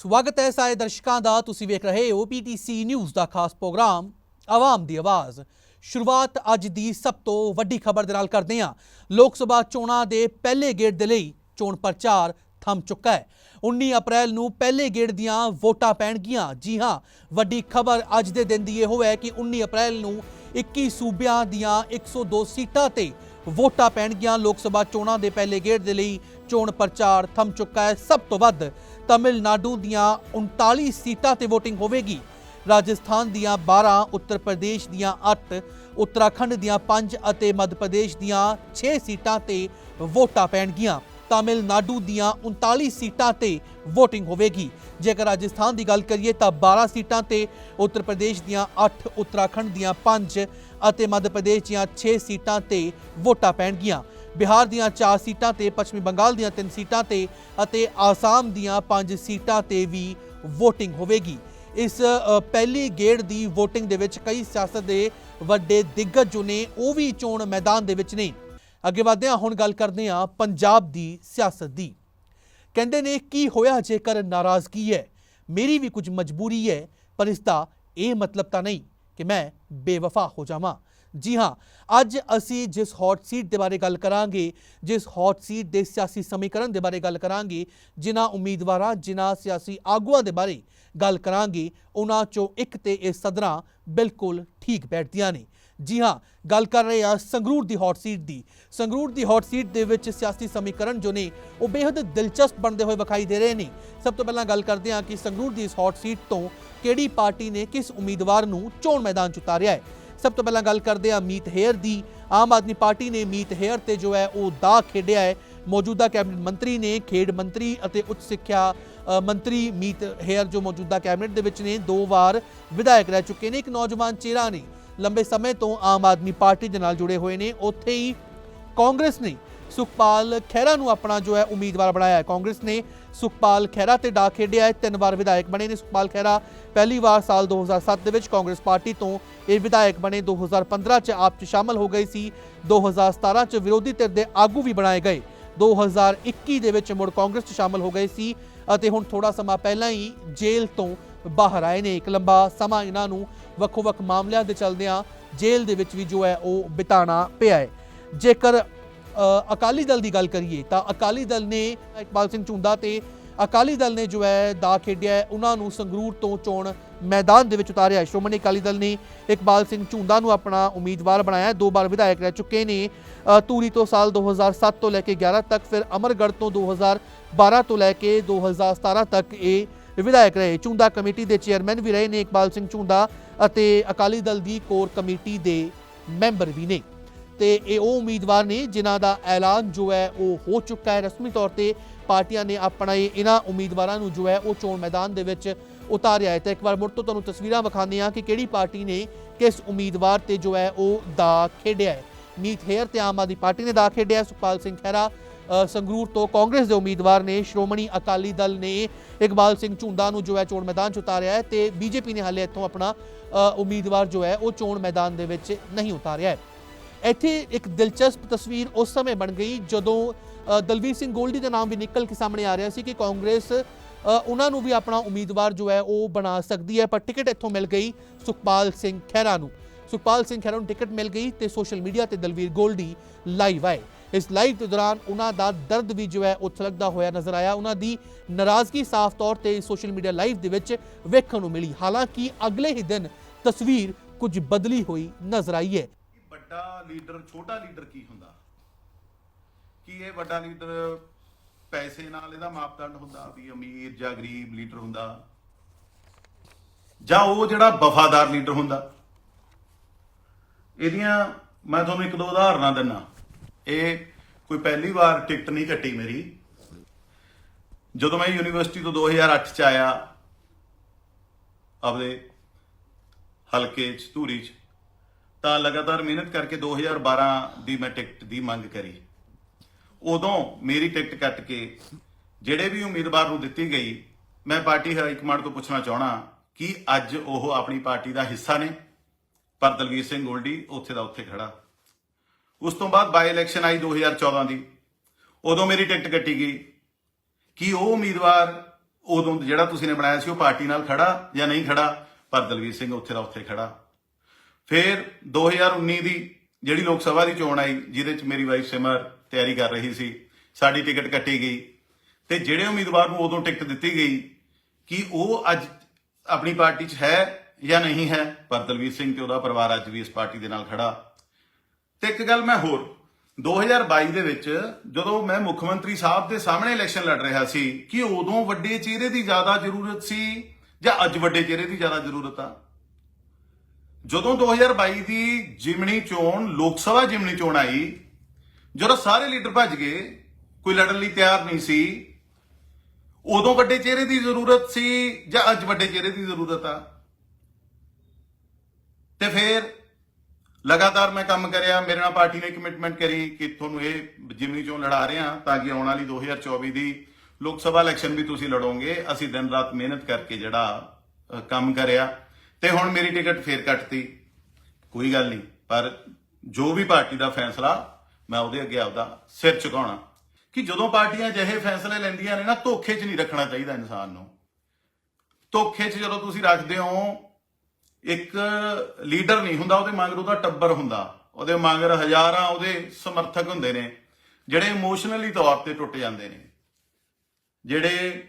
ਸਵਾਗਤ ਹੈ ਸਾਰੇ ਦਰਸ਼ਕਾਂ ਦਾ। ਤੁਸੀਂ ਵੇਖ ਰਹੇ ਹੋ ਪੀਟੀਸੀ ਨਿਊਜ਼ ਦਾ ਖਾਸ ਪ੍ਰੋਗਰਾਮ, ਆਵਾਮ ਦੀ ਆਵਾਜ਼। ਸ਼ੁਰੂਆਤ ਅੱਜ ਦੀ ਸਭ ਤੋਂ ਵੱਡੀ ਖਬਰ ਦੇ ਨਾਲ ਕਰਦੇ ਹਾਂ। ਲੋਕ ਸਭਾ ਚੋਣਾਂ ਦੇ ਪਹਿਲੇ ਗੇੜ ਦੇ ਲਈ ਚੋਣ ਪ੍ਰਚਾਰ ਥੰਮ ਚੁੱਕਾ ਹੈ। 19 ਅਪ੍ਰੈਲ ਨੂੰ ਪਹਿਲੇ ਗੇੜ ਦੀਆਂ ਵੋਟਾਂ ਪੈਣਗੀਆਂ। ਜੀ ਹਾਂ, ਵੱਡੀ ਖਬਰ ਅੱਜ ਦੇ ਦਿਨ ਦੀ ਇਹ ਹੈ ਕਿ 19 ਅਪ੍ਰੈਲ ਨੂੰ 21 ਸੂਬਿਆਂ ਦੀਆਂ 102 ਸੀਟਾਂ ਤੇ ਵੋਟਾਂ ਪੈਣਗੀਆਂ। ਲੋਕ ਸਭਾ ਚੋਣਾਂ ਦੇ ਪਹਿਲੇ ਗੇੜ ਦੇ ਲਈ ਚੋਣ ਪ੍ਰਚਾਰ ਥੰਮ ਚੁੱਕਾ ਹੈ। ਸਭ ਤੋਂ ਵੱਧ ਤਮਿਲਨਾਡੂ ਦੀਆਂ 39 ਸੀਟਾਂ ਤੇ VOTING ਹੋਵੇਗੀ ਰਾਜਸਥਾਨ ਦੀਆਂ 12 ਉੱਤਰ ਪ੍ਰਦੇਸ਼ ਦੀਆਂ 8 ਉੱਤਰਾਖੰਡ ਦੀਆਂ 5 ਅਤੇ ਮੱਧ ਪ੍ਰਦੇਸ਼ ਦੀਆਂ 6 ਸੀਟਾਂ ਤੇ ਵੋਟਾਂ ਪੈਣਗੀਆਂ ਤਾਮਿਲਨਾਡੂ ਦੀਆਂ 39 ਸੀਟਾਂ ਤੇ VOTING ਹੋਵੇਗੀ ਜੇਕਰ ਰਾਜਸਥਾਨ ਦੀ ਗੱਲ ਕਰੀਏ ਤਾਂ 12 ਸੀਟਾਂ ਤੇ ਉੱਤਰ ਪ੍ਰਦੇਸ਼ ਦੀਆਂ 8 ਉੱਤਰਾਖੰਡ ਦੀਆਂ 5 ਅਤੇ ਮੱਧ ਪ੍ਰਦੇਸ਼ ਦੀਆਂ 6 ਸੀਟਾਂ ਤੇ ਵੋਟਾਂ ਪੈਣਗੀਆਂ ਬਿਹਾਰ ਦੀਆਂ 4 ਸੀਟਾਂ ਤੇ, ਪੱਛਮੀ ਬੰਗਾਲ ਦੀਆਂ 3 ਸੀਟਾਂ ਤੇ ਅਤੇ ਆਸਾਮ ਦੀਆਂ 5 ਸੀਟਾਂ ਤੇ ਵੀ VOTING ਹੋਵੇਗੀ। ਇਸ ਪਹਿਲੀ ਗੇੜ ਦੀ VOTING ਦੇ ਵਿੱਚ ਕਈ ਸਿਆਸਤ ਦੇ ਵੱਡੇ ਦਿੱਗਜ ਜੋ ਨੇ, ਉਹ ਵੀ ਚੋਣ ਮੈਦਾਨ ਦੇ ਵਿੱਚ ਨੇ। ਅੱਗੇ ਵਧਦੇ ਹਾਂ ਹੁਣ ਗੱਲ ਕਰਦੇ ਹਾਂ ਪੰਜਾਬ ਦੀ ਸਿਆਸਤ ਦੀ। ਕਹਿੰਦੇ ਨੇ, ਕੀ ਹੋਇਆ ਜੇਕਰ ਨਾਰਾਜ਼ਗੀ ਹੈ? ਮੇਰੀ ਵੀ ਕੁਝ ਮਜਬੂਰੀ ਹੈ, ਪਰ ਇਸ ਦਾ ਇਹ ਮਤਲਬ ਤਾਂ ਨਹੀਂ ਕਿ ਮੈਂ ਬੇਵਫਾ ਹੋ ਜਾਵਾਂ। ਜੀ ਹਾਂ, ਅੱਜ ਅਸੀਂ ਜਿਸ ਹੌਟ ਸੀਟ ਦੇ ਬਾਰੇ ਗੱਲ ਕਰਾਂਗੇ, ਜਿਸ ਹੌਟ ਸੀਟ ਦੇ ਸਿਆਸੀ ਸਮੀਕਰਨ ਦੇ ਬਾਰੇ ਗੱਲ ਕਰਾਂਗੇ, ਜਿਨ੍ਹਾਂ ਉਮੀਦਵਾਰਾਂ, ਜਿਨ੍ਹਾਂ ਸਿਆਸੀ ਆਗੂਆਂ ਦੇ ਬਾਰੇ ਗੱਲ ਕਰਾਂਗੇ, ਉਹਨਾਂ ਚੋਂ ਇੱਕ ਤੇ ਇਹ ਸਦਰਾਂ ਬਿਲਕੁਲ ਠੀਕ ਬੈਠਦੀਆਂ ਨੇ। ਜੀ ਹਾਂ, ਗੱਲ ਕਰ ਰਹੇ ਆ ਸੰਗਰੂਰ ਦੀ ਹੌਟ ਸੀਟ ਦੀ। ਸੰਗਰੂਰ ਦੀ ਹੌਟ ਸੀਟ ਦੇ ਵਿੱਚ ਸਿਆਸੀ ਸਮੀਕਰਨ ਜੋ ਨੇ, ਉਹ ਬੇहद ਦਿਲਚਸਪ ਬਣਦੇ ਹੋਏ ਵਿਖਾਈ ਦੇ ਰਹੇ ਨੇ। ਸਭ ਤੋਂ ਪਹਿਲਾਂ ਗੱਲ ਕਰਦੇ ਹਾਂ ਕਿ ਸੰਗਰੂਰ ਦੀ ਇਸ ਹੌਟ ਸੀਟ ਤੋਂ ਕਿਹੜੀ ਪਾਰਟੀ ਨੇ ਕਿਸ ਉਮੀਦਵਾਰ ਨੂੰ ਚੋਣ ਮੈਦਾਨ 'ਚ ਉਤਾਰਿਆ ਹੈ? ਸਭ ਤੋਂ ਪਹਿਲਾਂ ਗੱਲ ਕਰਦੇ ਹਾਂ ਮੀਤ ਹੇਅਰ ਦੀ। ਆਮ ਆਦਮੀ ਪਾਰਟੀ ਨੇ ਮੀਤ ਹੇਅਰ ਤੇ ਜੋ ਹੈ ਉਹ ਦਾ ਖੇਡਿਆ ਹੈ। ਮੌਜੂਦਾ ਕੈਬਨਿਟ ਮੰਤਰੀ ਨੇ, ਖੇਡ ਮੰਤਰੀ ਅਤੇ ਉੱਚ ਸਿੱਖਿਆ ਮੰਤਰੀ ਮੀਤ ਹੇਅਰ ਜੋ ਮੌਜੂਦਾ ਕੈਬਨਿਟ ਦੇ ਵਿੱਚ ਨੇ, ਦੋ ਵਾਰ ਵਿਧਾਇਕ ਰਹਿ ਚੁੱਕੇ ਨੇ, ਇੱਕ ਨੌਜਵਾਨ ਚਿਹਰਾ ਨੇ ਲੰਬੇ ਸਮੇਂ ਤੋਂ ਆਮ ਆਦਮੀ ਪਾਰਟੀ ਦੇ ਨਾਲ ਜੁੜੇ ਹੋਏ ਨੇ। ਉੱਥੇ ਹੀ ਕਾਂਗਰਸ ਨੇ ਸੁਖਪਾਲ ਖਹਿਰਾ ਨੂੰ ਆਪਣਾ ਜੋ ਹੈ ਉਮੀਦਵਾਰ ਬਣਾਇਆ ਹੈ। ਕਾਂਗਰਸ ਨੇ ਸੁਖਪਾਲ ਖਹਿਰਾ ਤੇ ਡਾ ਖੇਡਿਆ ਹੈ। ਤਿੰਨ ਵਾਰ ਵਿਧਾਇਕ ਬਣੇ ਨੇ ਸੁਖਪਾਲ ਖਹਿਰਾ। ਪਹਿਲੀ ਵਾਰ ਸਾਲ 2007 ਦੇ ਵਿੱਚ ਕਾਂਗਰਸ ਪਾਰਟੀ ਤੋਂ ਇਹ ਵਿਧਾਇਕ ਬਣੇ। 2015 ਚ ਆਪ ਚ ਸ਼ਾਮਲ ਹੋ ਗਏ ਸੀ। 2017 ਚ ਵਿਰੋਧੀ ਧਿਰ ਦੇ ਆਗੂ ਵੀ ਬਣਾਏ ਗਏ। 2021 ਦੇ ਵਿੱਚ ਮੁੜ ਕਾਂਗਰਸ ਚ ਸ਼ਾਮਲ ਹੋ ਗਏ ਸੀ ਅਤੇ ਹੁਣ ਥੋੜਾ ਸਮਾਂ ਪਹਿਲਾਂ ਹੀ ਜੇਲ੍ਹ ਤੋਂ ਬਾਹਰ ਆਏ ਨੇ। ਇੱਕ ਲੰਬਾ ਸਮਾਂ ਇਹਨਾਂ ਨੂੰ ਵੱਖੋ-ਵੱਖ ਮਾਮਲਿਆਂ ਦੇ ਚੱਲਦਿਆਂ ਜੇਲ੍ਹ ਦੇ ਵਿੱਚ ਵੀ ਜੋ ਹੈ ਉਹ ਬਿਤਾਣਾ ਪਿਆ ਹੈ। ਜੇਕਰ ਅਕਾਲੀ ਦਲ ਦੀ ਗੱਲ ਕਰੀਏ ਤਾਂ ਅਕਾਲੀ ਦਲ ਨੇ ਇਕਬਾਲ ਸਿੰਘ ਝੁੰਦਾ ਤੇ ਅਕਾਲੀ ਦਲ ਨੇ ਜੋ ਹੈ ਦਾ ਖੇਡਿਆ ਉਹਨਾਂ ਨੂੰ ਸੰਗਰੂਰ ਤੋਂ ਚੋਣ ਮੈਦਾਨ ਦੇ ਵਿੱਚ ਉਤਾਰਿਆ ਸ਼੍ਰੋਮਣੀ ਅਕਾਲੀ ਦਲ ਨੇ ਇਕਬਾਲ ਸਿੰਘ ਝੁੰਦਾ ਨੂੰ ਆਪਣਾ ਉਮੀਦਵਾਰ ਬਣਾਇਆ ਦੋ ਵਾਰ ਵਿਧਾਇਕ ਰਹਿ ਚੁੱਕੇ ਨੇ। ਅ, ਧੂਰੀ ਤੋਂ ਸਾਲ 2007 ਤੋਂ ਲੈ ਕੇ 11 ਤੱਕ ਫਿਰ ਅਮਰਗੜ੍ਹ ਤੋਂ 2012 ਤੋਂ ਲੈ ਕੇ 2017 ਤੱਕ ਇਹ ਵਿਧਾਇਕ ਰਹੇ। ਝੁੰਦਾ ਕਮੇਟੀ ਦੇ ਚੇਅਰਮੈਨ ਵੀ ਰਹੇ ਨੇ ਇਕਬਾਲ ਸਿੰਘ ਝੁੰਦਾ ਅਤੇ ਅਕਾਲੀ ਦਲ ਦੀ ਕੋਰ ਕਮੇਟੀ ਦੇ ਮੈਂਬਰ ਵੀ ਨੇ। ਤੇ ਇਹ ਉਹ ਉਮੀਦਵਾਰ ਨੇ ਜਿਨ੍ਹਾਂ ਦਾ ਐਲਾਨ ਜੋ ਹੈ ਉਹ ਹੋ ਚੁੱਕਾ ਹੈ ਰਸਮੀ ਤੌਰ ਤੇ ਪਾਰਟੀਆਂ ਨੇ ਆਪਣਾ ਇਹ ਇਹਨਾਂ ਉਮੀਦਵਾਰਾਂ ਨੂੰ ਜੋ ਹੈ ਉਹ ਚੋਣ ਮੈਦਾਨ ਦੇ ਵਿੱਚ ਉਤਾਰਿਆ ਹੈ। ਤਾਂ ਇੱਕ ਵਾਰ ਮੁੜ ਤੋਂ ਤੁਹਾਨੂੰ ਤਸਵੀਰਾਂ ਵਿਖਾਉਂਦੇ ਹਾਂ ਕਿ ਕਿਹੜੀ ਪਾਰਟੀ ਨੇ ਕਿਸ ਉਮੀਦਵਾਰ ਤੇ ਜੋ ਹੈ ਉਹ ਦਾ ਖੇਡਿਆ ਹੈ। ਮੀਤ ਹੇਅਰ ਤੇ ਆਮ ਆਦਮੀ ਪਾਰਟੀ ਨੇ ਦਾ ਖੇਡਿਆ ਸੁਖਪਾਲ ਸਿੰਘ ਖਹਿਰਾ ਸੰਗਰੂਰ ਤੋਂ ਕਾਂਗਰਸ ਦੇ ਉਮੀਦਵਾਰ ਨੇ, ਸ਼੍ਰੋਮਣੀ ਅਕਾਲੀ ਦਲ ਨੇ ਇਕਬਾਲ ਸਿੰਘ ਝੁੰਦਾ ਨੂੰ ਜੋ ਹੈ ਚੋਣ ਮੈਦਾਨ 'ਚ ਉਤਾਰਿਆ ਹੈ ਤੇ ਬੀਜੇਪੀ ਨੇ ਹਾਲੇ ਇੱਥੋਂ ਆਪਣਾ ਉਮੀਦਵਾਰ ਜੋ ਹੈ ਉਹ ਚੋਣ ਮੈਦਾਨ ਦੇ ਵਿੱਚ ਨਹੀਂ ਉਤਾਰਿਆ ਹੈ। ਇੱਥੇ ਇੱਕ ਦਿਲਚਸਪ ਤਸਵੀਰ ਉਸ ਸਮੇਂ ਬਣ ਗਈ ਜਦੋਂ ਦਲਵੀਰ ਸਿੰਘ ਗੋਲਡੀ ਦਾ ਨਾਮ ਵੀ ਨਿਕਲ ਕੇ ਸਾਹਮਣੇ ਆ ਰਿਹਾ ਸੀ ਕਿ ਕਾਂਗਰਸ ਉਹਨਾਂ ਨੂੰ ਵੀ ਆਪਣਾ ਉਮੀਦਵਾਰ ਜੋ ਹੈ ਉਹ ਬਣਾ ਸਕਦੀ ਹੈ, ਪਰ ਟਿਕਟ ਇੱਥੋਂ ਮਿਲ ਗਈ ਸੁਖਪਾਲ ਸਿੰਘ ਖਹਿਰਾ ਨੂੰ। ਸੁਖਪਾਲ ਸਿੰਘ ਖਹਿਰਾ ਨੂੰ ਟਿਕਟ ਮਿਲ ਗਈ ਤੇ ਸੋਸ਼ਲ ਮੀਡੀਆ ਤੇ ਦਲਵੀਰ ਗੋਲਡੀ ਲਾਈਵ ਆਏ। ਇਸ ਲਾਈਵ ਦੇ ਦੌਰਾਨ ਉਹਨਾਂ ਦਾ ਦਰਦ ਵੀ ਜੋ ਹੈ ਉਹ ਥਲਕਦਾ ਹੋਇਆ ਨਜ਼ਰ ਆਇਆ। ਉਹਨਾਂ ਦੀ ਨਾਰਾਜ਼ਗੀ ਸਾਫ਼ ਤੌਰ ਤੇ ਸੋਸ਼ਲ ਮੀਡੀਆ ਲਾਈਵ ਦੇ ਵਿੱਚ ਵੇਖਣ ਨੂੰ ਮਿਲੀ। ਹਾਲਾਂਕਿ ਅਗਲੇ ਹੀ ਦਿਨ ਤਸਵੀਰ ਕੁਝ ਬਦਲੀ ਹੋਈ ਨਜ਼ਰ ਆਈ ਹੈ। ਵੱਡਾ ਲੀਡਰ, ਛੋਟਾ ਲੀਡਰ ਕੀ ਹੁੰਦਾ? ਕੀ ਇਹ ਵੱਡਾ ਲੀਡਰ ਪੈਸੇ ਨਾਲ ਇਹਦਾ ਮਾਪਦੰਡ ਹੁੰਦਾ, ਵੀ ਅਮੀਰ ਜਾਂ ਗਰੀਬ ਲੀਡਰ ਹੁੰਦਾ? ਜਾਂ ਉਹ ਜਿਹੜਾ ਵਫਾਦਾਰ ਲੀਡਰ ਹੁੰਦਾ? ਇਹਦੀਆਂ ਮੈਂ ਤੁਹਾਨੂੰ ਇੱਕ ਦੋ ਉਦਾਹਰਨਾਂ ਦਿੰਨਾ। ਇਹ ਕੋਈ ਪਹਿਲੀ ਵਾਰ ਟਿਕਟ ਨਹੀਂ ਕੱਟੀ ਮੇਰੀ। ਜਦੋਂ ਮੈਂ ਯੂਨੀਵਰਸਿਟੀ ਤੋਂ 2008 ਚ ਆਇਆ, ਆਪਦੇ ਹਲਕੇ ਚ, ਧੂਰੀ ਚ ਤਾਂ ਲਗਾਤਾਰ ਮਿਹਨਤ ਕਰਕੇ 2012 ਦੀ ਮੈਂ ਟਿਕਟ ਦੀ ਮੰਗ ਕਰੀ। ਉਦੋਂ ਮੇਰੀ ਟਿਕਟ ਕੱਟ ਕੇ ਜਿਹੜੇ ਵੀ ਉਮੀਦਵਾਰ ਨੂੰ ਦਿੱਤੀ ਗਈ, ਮੈਂ ਪਾਰਟੀ ਹਾਈ ਕਮਾਂਡ ਤੋਂ ਪੁੱਛਣਾ ਚਾਹਣਾ ਕਿ ਅੱਜ ਉਹ ਆਪਣੀ ਪਾਰਟੀ ਦਾ ਹਿੱਸਾ ਨੇ। ਪਰ ਦਲਵੀਰ ਸਿੰਘ ਗੋਲਡੀ ਉੱਥੇ ਦਾ ਉੱਥੇ ਖੜਾ। ਉਸ ਤੋਂ ਬਾਅਦ ਬਾਈ ਇਲੈਕਸ਼ਨ ਆਈ 2014 ਦੀ। ਉਦੋਂ ਮੇਰੀ ਟਿਕਟ ਕੱਟੀ ਗਈ। ਕਿ ਉਹ ਉਮੀਦਵਾਰ ਉਦੋਂ ਜਿਹੜਾ ਤੁਸੀਂ ਨੇ ਬਣਾਇਆ ਸੀ, ਉਹ ਪਾਰਟੀ ਨਾਲ ਖੜਾ ਜਾਂ ਨਹੀਂ ਖੜਾ? ਪਰ ਦਲਵੀਰ ਸਿੰਘ ਉੱਥੇ ਦਾ ਉੱਥੇ ਖੜਾ। ਫਿਰ 2019 ਦੀ ਜਿਹੜੀ ਲੋਕ ਸਭਾ ਦੀ ਚੋਣ ਆਈ, ਜਿਹਦੇ ਚ ਮੇਰੀ ਵਾਈਫ ਸਿਮਰ ਤਿਆਰੀ ਕਰ ਰਹੀ ਸੀ, ਸਾਡੀ ਟਿਕਟ ਕੱਟੀ ਗਈ। ਤੇ ਜਿਹੜੇ ਉਮੀਦਵਾਰ ਨੂੰ ਉਦੋਂ ਟਿਕਟ ਦਿੱਤੀ ਗਈ ਕਿ ਉਹ ਅੱਜ ਆਪਣੀ ਪਾਰਟੀ 'ਚ ਹੈ ਜਾਂ ਨਹੀਂ ਹੈ, ਪਰ ਦਲਵੀਰ ਸਿੰਘ ਤੇ ਉਹਦਾ ਪਰਿਵਾਰ ਅੱਜ ਵੀ ਇਸ ਪਾਰਟੀ ਦੇ ਨਾਲ ਖੜਾ। ਤੇ ਇੱਕ ਗੱਲ ਮੈਂ ਹੋਰ 2022 ਦੇ ਵਿੱਚ ਜਦੋਂ ਮੈਂ ਮੁੱਖ ਮੰਤਰੀ ਸਾਹਿਬ ਦੇ ਸਾਹਮਣੇ ਇਲੈਕਸ਼ਨ ਲੜ ਰਿਹਾ ਸੀ, ਕਿ ਉਦੋਂ ਵੱਡੇ ਚਿਹਰੇ ਦੀ ਜ਼ਿਆਦਾ ਜ਼ਰੂਰਤ ਸੀ ਜਾਂ ਅੱਜ ਵੱਡੇ ਚਿਹਰੇ ਦੀ ਜ਼ਿਆਦਾ ਜ਼ਰੂਰਤ ਆ? ਜਦੋਂ 2022 ਦੀ ਜਿਮਣੀ ਚੋਣ, ਲੋਕ ਸਭਾ ਜਿਮਣੀ ਚੋਣ ਆਈ, ਜਦੋਂ ਸਾਰੇ ਲੀਡਰ ਭੱਜ ਗਏ, ਕੋਈ ਲੜਨ ਲਈ ਤਿਆਰ ਨਹੀਂ ਸੀ, ਉਦੋਂ ਵੱਡੇ ਚਿਹਰੇ ਦੀ ਜ਼ਰੂਰਤ ਸੀ ਜਾਂ ਅੱਜ ਵੱਡੇ ਚਿਹਰੇ ਦੀ ਜ਼ਰੂਰਤ ਆ? ਤੇ ਫਿਰ ਲਗਾਤਾਰ ਮੈਂ ਕੰਮ ਕਰਿਆ, ਮੇਰੇ ਨਾਲ ਪਾਰਟੀ ਨੇ ਕਮਿਟਮੈਂਟ ਕਰੀ ਕਿ ਤੁਹਾਨੂੰ ਇਹ ਜਿਮਨੀ ਚੋਣ ਲੜਾ ਰਹੇ ਹਾਂ ਤਾਂ ਕਿ ਆਉਣ ਵਾਲੀ 2024 ਦੀ ਲੋਕ ਸਭਾ ਇਲੈਕਸ਼ਨ ਵੀ ਤੁਸੀਂ ਲੜੋਗੇ। ਅਸੀਂ ਦਿਨ ਰਾਤ ਮਿਹਨਤ ਕਰਕੇ ਜਿਹੜਾ ਕੰਮ ਕਰਿਆ। ਤੇ ਹੁਣ ਮੇਰੀ ਟਿਕਟ ਫੇਰ ਕੱਟਤੀ। ਕੋਈ ਗੱਲ ਨਹੀਂ, ਪਰ ਜੋ ਵੀ ਪਾਰਟੀ ਦਾ ਫੈਸਲਾ, ਮੈਂ ਉਹਦੇ ਅੱਗੇ ਆਪਦਾ ਸਿਰ ਝੁਕਾਉਣਾ। ਕਿ ਜਦੋਂ ਪਾਰਟੀਆਂ ਅਜਿਹੇ ਫੈਸਲੇ ਲੈਂਦੀਆਂ ਨੇ ਨਾ, ਧੋਖੇ 'ਚ ਨਹੀਂ ਰੱਖਣਾ ਚਾਹੀਦਾ ਇਨਸਾਨ ਨੂੰ। ਧੋਖੇ 'ਚ ਜਦੋਂ ਤੁਸੀਂ ਰੱਖਦੇ ਹੋ, ਇੱਕ ਲੀਡਰ ਨਹੀਂ ਹੁੰਦਾ, ਉਹਦੇ ਮਗਰ ਉਹਦਾ ਟੱਬਰ ਹੁੰਦਾ। ਉਹਦੇ ਮਗਰ ਹਜ਼ਾਰਾਂ ਉਹਦੇ ਸਮਰਥਕ ਹੁੰਦੇ ਨੇ, ਜਿਹੜੇ ਇਮੋਸ਼ਨਲੀ ਤੌਰ ਤੇ ਟੁੱਟ ਜਾਂਦੇ ਨੇ। ਜਿਹੜੇ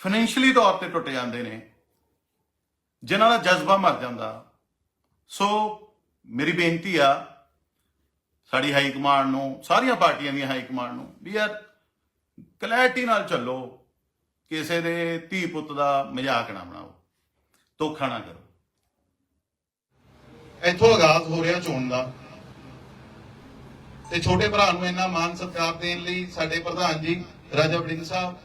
ਫਾਈਨੈਂਸ਼ੀਅਲੀ ਤੌਰ ਤੇ ਟੁੱਟ ਜਾਂਦੇ ਨੇ। ਜਿਨ੍ਹਾਂ ਦਾ ਜਜ਼ਬਾ ਮਰ ਜਾਂਦਾ, ਸੋ ਮੇਰੀ ਬੇਨਤੀ ਆ, ਸਾਡੀ ਹਾਈ ਕਮਾਂਡ ਨੂੰ, ਸਾਰੀਆਂ ਪਾਰਟੀਆਂ ਦੀਆਂ ਹਾਈ ਕਮਾਂਡ ਨੂੰ, ਵੀ ਯਾਰ ਕਲੈਰਿਟੀ ਨਾਲ ਚੱਲੋ, ਕਿਸੇ ਦੇ ਧੀ ਪੁੱਤ ਦਾ ਮਜ਼ਾਕ ਨਾ ਬਣਾਓ, ਧੋਖਾ ਨਾ ਕਰੋ। ਇੱਥੋਂ ਆਗਾਜ਼ ਹੋ ਰਿਹਾ ਚੋਣ ਦਾ। ਤੇ ਛੋਟੇ ਭਰਾ ਨੂੰ ਇੰਨਾ ਮਾਨ ਸਤਿਕਾਰ ਦੇਣ ਲਈ ਸਾਡੇ ਪ੍ਰਧਾਨ ਜੀ, ਰਾਜਾ ਵੜਿੰਗ ਸਾਹਿਬ,